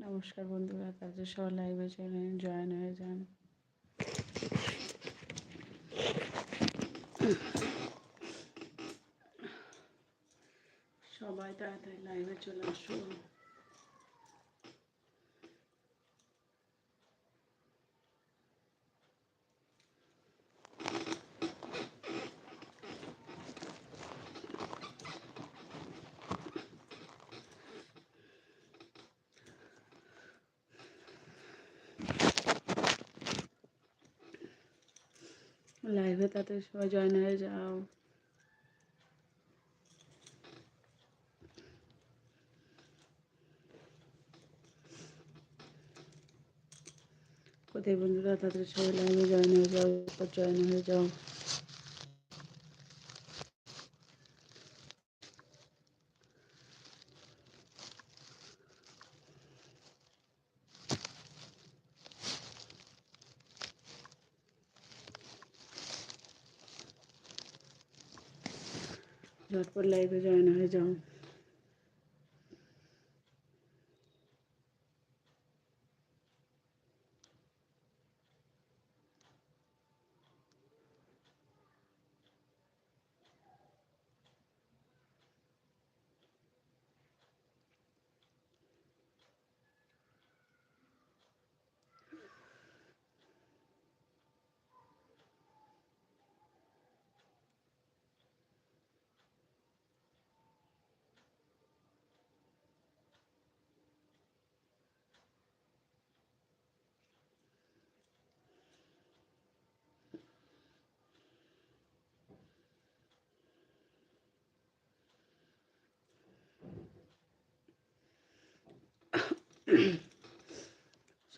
নমস্কার বন্ধুরা তাদের সবাই লাইভে চলে জয়েন হয়ে যান। সবাই তাড়াতাড়ি লাইভে চলে আসুন। লাইভে তাতে সবাই জয়েন হয়ে যাও। কোথায় বন্ধুরা? তাদের সবাই লাইভে জয়েন হয়ে যাও জয়েন হয়ে যাও। ঝটপট লাইভে জয়েন হয়ে যাও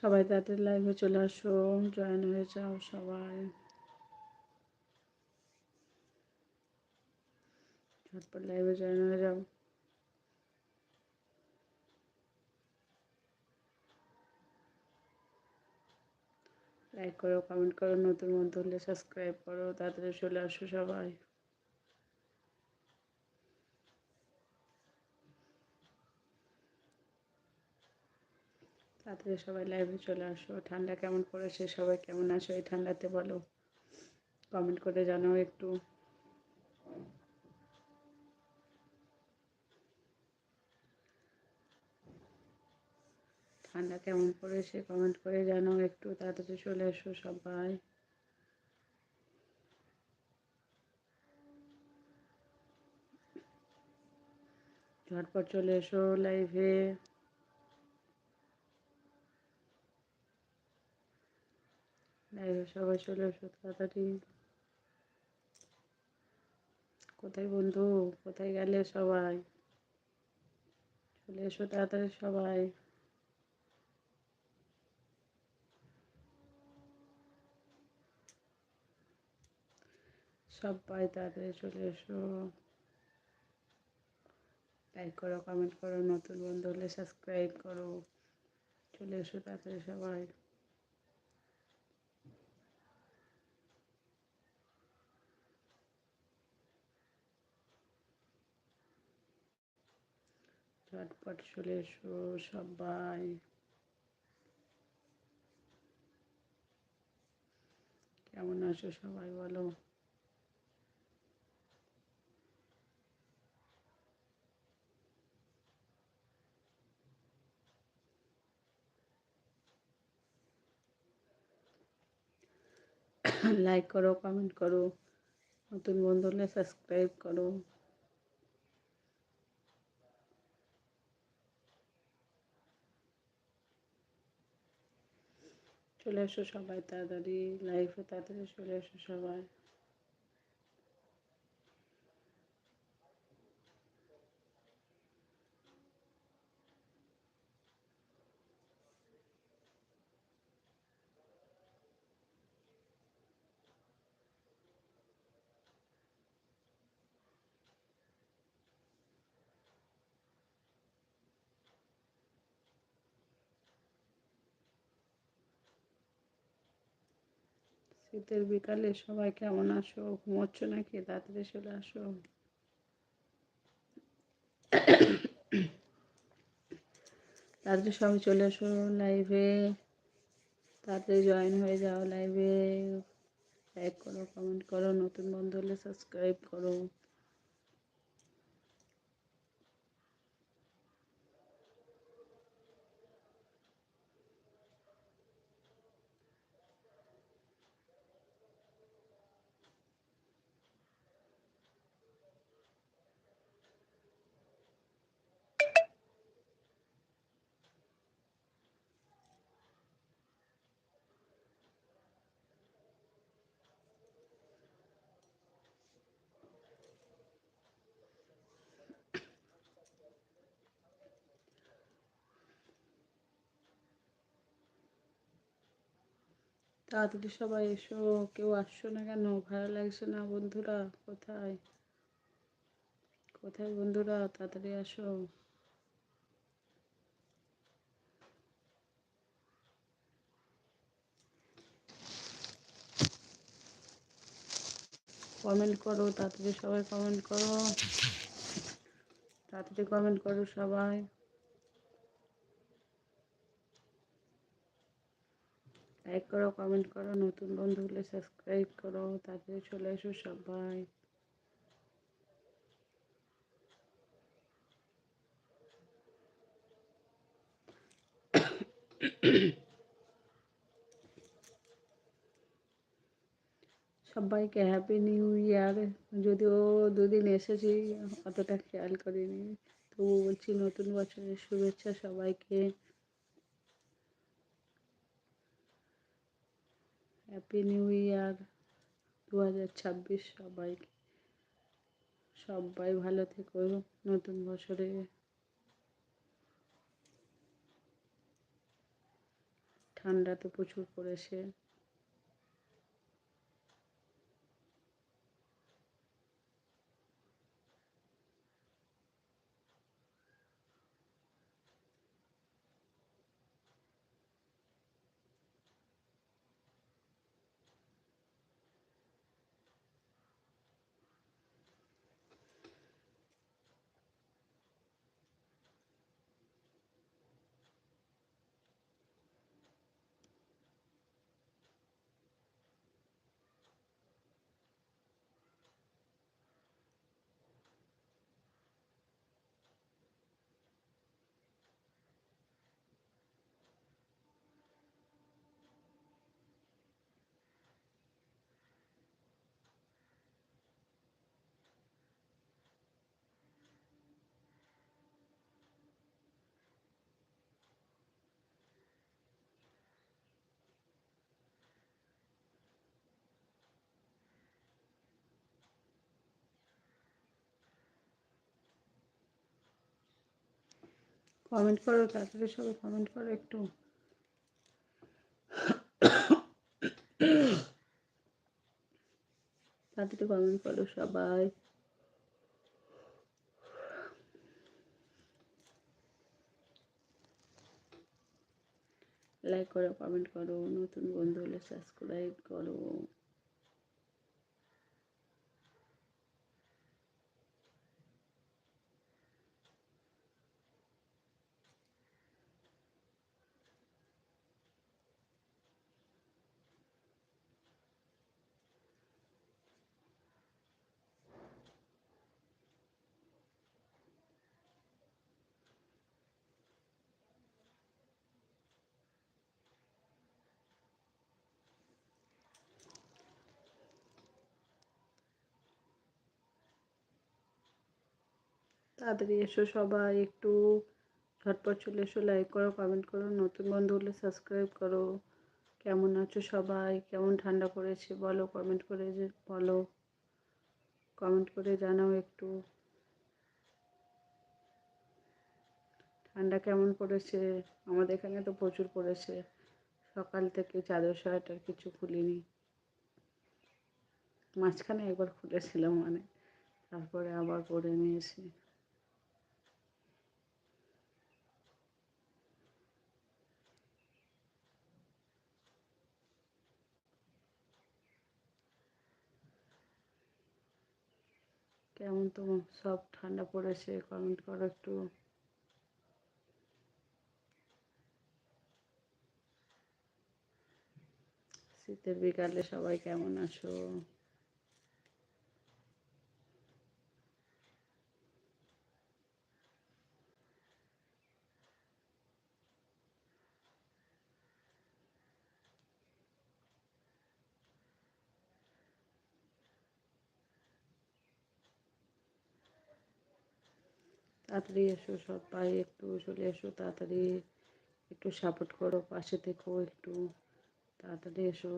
সবাই তাদের লাইভে চলে আসো জয়েন হয়ে যাও সবাই। ঝটপট লাইভে জয়েন হয়ে যাও। লাইক করো কমেন্ট করো, নতুন বন্ধু হলে সাবস্ক্রাইব করো, তাড়াতাড়ি চলে আসো সবাই। তাড়াতাড়ি সবাই লাইভে চলে আসো। ঠান্ডা কেমন পড়েছে? সবাই কেমন আছো এই ঠান্ডাতে বলো? কমেন্ট করে জানাও একটু। ঠান্ডা কেমন পড়েছে? কমেন্ট করে জানাও একটু। তাড়াতাড়ি চলে এসো সবাই। ঝটপট চলে এসো লাইভে সবাই চলে এসো তাড়াতাড়ি। কোথায় বন্ধু? কোথায় গেলে সবাই? চলে এসো তাড়াতাড়ি সবাই। সবাই তাড়াতাড়ি চলে এসো। লাইক করো কমেন্ট করো, নতুন বন্ধু হলে সাবস্ক্রাইব করো। চলে এসো তাড়াতাড়ি সবাই। ঝটপট চলে এসো সবাই। কেমন আছো সবাই বলো? লাইক করো কমেন্ট করো, নতুন বন্ধু হলে সাবস্ক্রাইব করো। চলে এসো সবাই তাড়াতাড়ি লাইফে তাড়াতাড়ি চলে এসো সবাই। শীতের বিকালে সবাই কেমন আসো ঘুমোচ্ছ নাকি? তাড়াতাড়ি চলে আসো। তাড়াতাড়ি সবাই চলে আসো লাইভে তাড়াতাড়ি জয়েন হয়ে যাও লাইভে লাইক করো কমেন্ট করো, নতুন বন্ধু হলে সাবস্ক্রাইব করো। তাড়াতাড়ি সবাই এসো, কেউ আসছো না কেন? ভালো লাগছে না বন্ধুরা? কোথায়? কোথায় বন্ধুরা? তাড়াতাড়ি আসো। কমেন্ট করো, তাড়াতাড়ি সবাই কমেন্ট করো। তাড়াতাড়ি কমেন্ট করো সবাই। লাইক করো কমেন্ট করো, নতুন বন্ধু হলে সাবস্ক্রাইব করো তাড়াতাড়ি চলে এসো সবাই। সবাইকে হ্যাপি নিউ ইয়ার যদিও দুদিন এসেছি, অতটা খেয়াল করিনি। তবু বলছি নতুন বছরের শুভেচ্ছা সবাইকে। হ্যাপি নিউ ইয়ার দু হাজার ছাব্বিশ সবাইকে সবাই ভালো থেকো, নতুন বছরে। ঠান্ডা তো প্রচুর পড়েছে। কমেন্ট করো তাড়াতাড়ি সবাই কমেন্ট করো একটু। তাড়াতাড়ি কমেন্ট করো সবাই। লাইক করো কমেন্ট করো, নতুন বন্ধু হলে সাবস্ক্রাইব করো। তাড়াতাড়ি এসো সবাই, একটু ঝটপট চলে এসো লাইক করো কমেন্ট করো, নতুন বন্ধু হলে সাবস্ক্রাইব করো। কেমন আছো সবাই? কেমন ঠান্ডা পড়েছে বলো কমেন্ট করে যে, বলো। কমেন্ট করে জানাও একটু। ঠান্ডা কেমন পড়েছে? আমাদের এখানে তো প্রচুর পড়েছে। সকাল থেকে চাদর সোয়েটার কিছু খুলিনি। মাঝখানে একবার খুলেছিলাম মানে তারপরে আবার পরে নিয়েছি। কেমন তো সব ঠান্ডা পড়েছে কমেন্ট করো একটু। শীতের বিকালে সবাই কেমন আছো? তাড়াতাড়ি এসো সবাই একটু চলে এসো, তাড়াতাড়ি একটু সাপোর্ট করো, পাশে থেকো, একটু তাড়াতাড়ি এসো।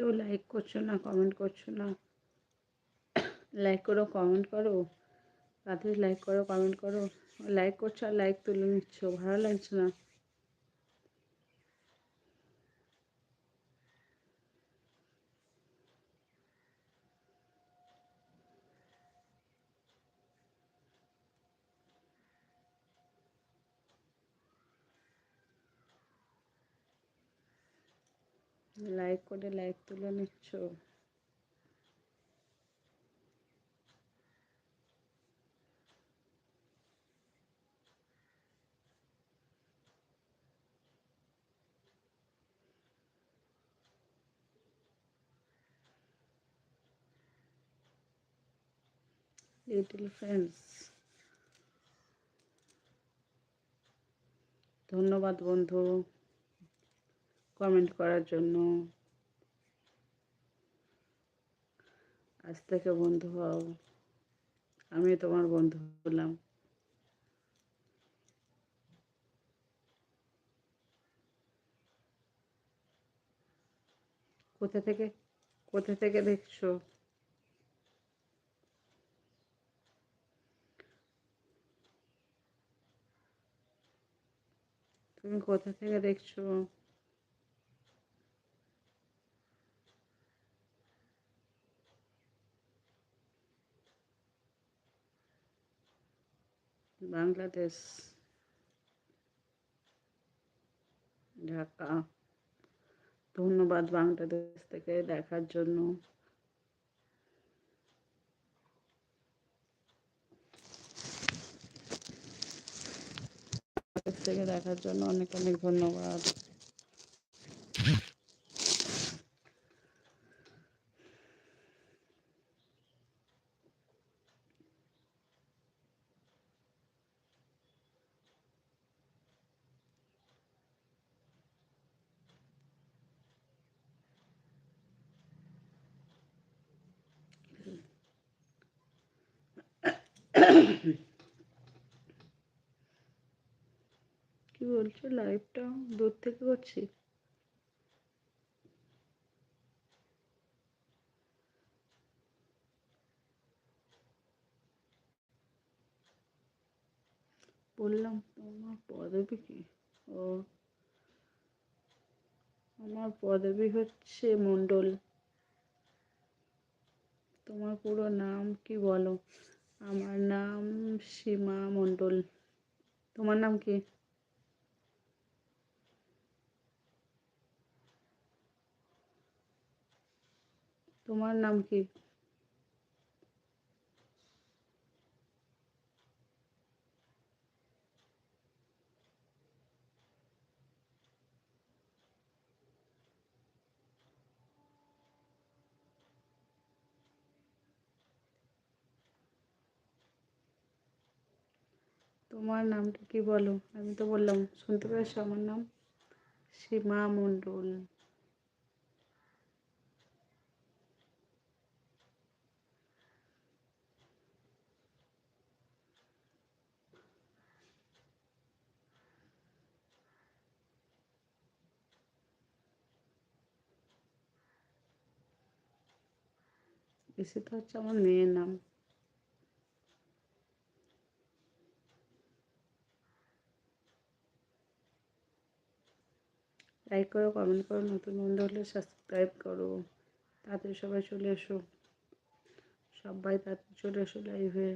কেউ লাইক করছ না কমেন্ট করছ না লাইক করো কমেন্ট করো তাদের লাইক করো কমেন্ট করো লাইক করছ আর লাইক তুলে নিচ্ছ, ভালো লাগছে না। লাইক করে লাইক তুলে নিচ্ছ। লিটল ফ্রেন্ডস ধন্যবাদ বন্ধু। কমেন্ট করার জন্য। আজ থেকে বন্ধু হও। আমি তোমার বন্ধু হলাম। কোথা থেকে কোথা থেকে দেখছ? তুমি কোথা থেকে দেখছ? বাংলাদেশ ঢাকা ধন্যবাদ বাংলাদেশ থেকে দেখার জন্য। থেকে দেখার জন্য অনেক অনেক ধন্যবাদ। কি বলছো? লাইভটা দূর থেকে করছি? বললাম তোমার পদবী কি? ও, আমার পদবী হচ্ছে মণ্ডল। তোমার পুরো নাম কি বলো? আমার নাম সীমা মণ্ডল। তোমার নাম কি? তোমার নাম কি? তোমার নামটা কি বলো? আমি তো বললাম, শুনতে পেরেছ আমার নাম? সীমা মণ্ডল। তো হচ্ছে আমার মেয়ের নাম। লাইক করো কমেন্ট করো, নতুন বন্ধু হলে সাবস্ক্রাইব করো। তাড়াতাড়ি সবাই চলে এসো। সবাই তাড়াতাড়ি চলে এসো লাইভে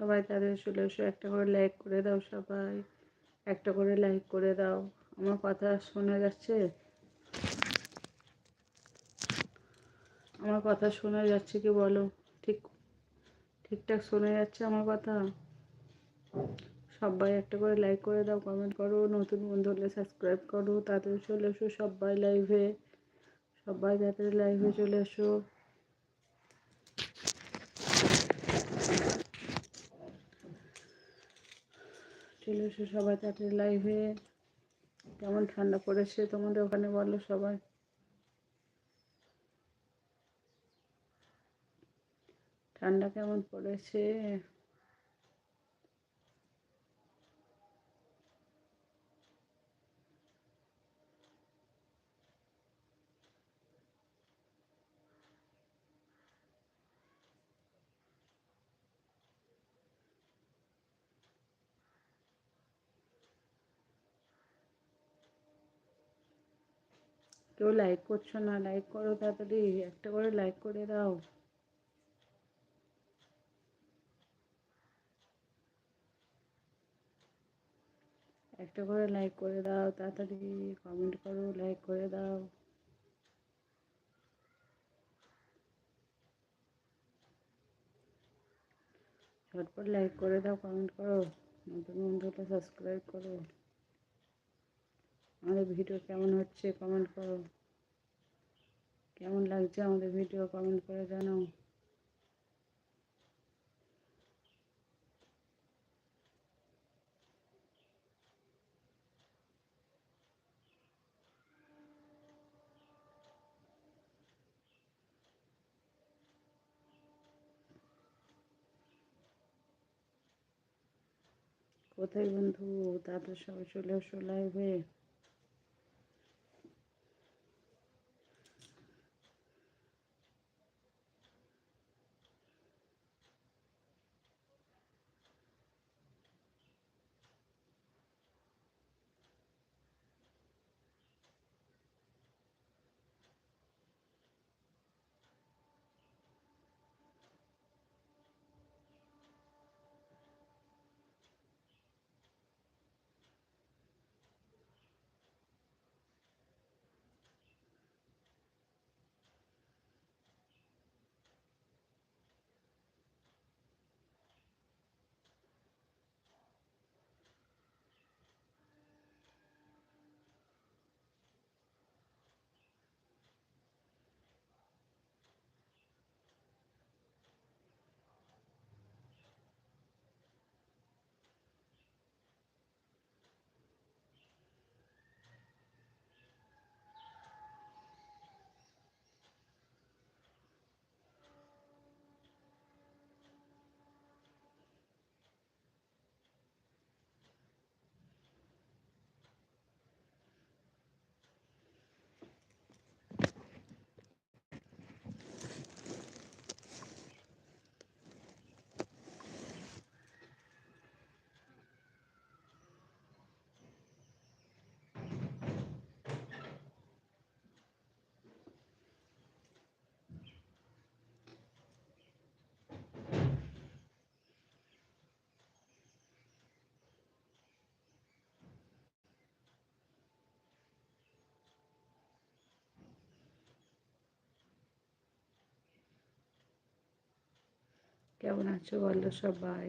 সবাই তাদের চলে এসো। একটা করে লাইক করে দাও সবাই। একটা করে লাইক করে দাও। আমার কথা শোনা যাচ্ছে? আমার কথা শোনা যাচ্ছে কি বলো? ঠিক, ঠিকঠাক শোনা যাচ্ছে আমার কথা? সবাই একটা করে লাইক করে দাও কমেন্ট করো, নতুন বন্ধু হলে সাবস্ক্রাইব করো, তাড়াতাড়ি চলে এসো সবাই লাইভে সবাই তাড়াতাড়ি লাইভে চলে এসো। চলে এসো সবাই তাড়াতাড়ি লাইভে কেমন ঠান্ডা পড়েছে তোমাদের ওখানে বলো সবাই। ঠান্ডা কেমন পড়েছে? কেউ লাইক করছ না লাইক করো তাড়াতাড়ি, একটা করে লাইক করে দাও। একটা করে লাইক করে দাও তাড়াতাড়ি কমেন্ট করো লাইক করে দাও। ঝটপট লাইক করে দাও কমেন্ট করো। নতুন বন্ধুটা সাবস্ক্রাইব করো। আমাদের ভিডিও কেমন হচ্ছে কমেন্ট করো। কেমন লাগছে আমাদের ভিডিও কমেন্ট করে জানাও। কোথায় বন্ধু? তাদের সবাই চলে এসো লাইভে কেমন আছো বলো সবাই?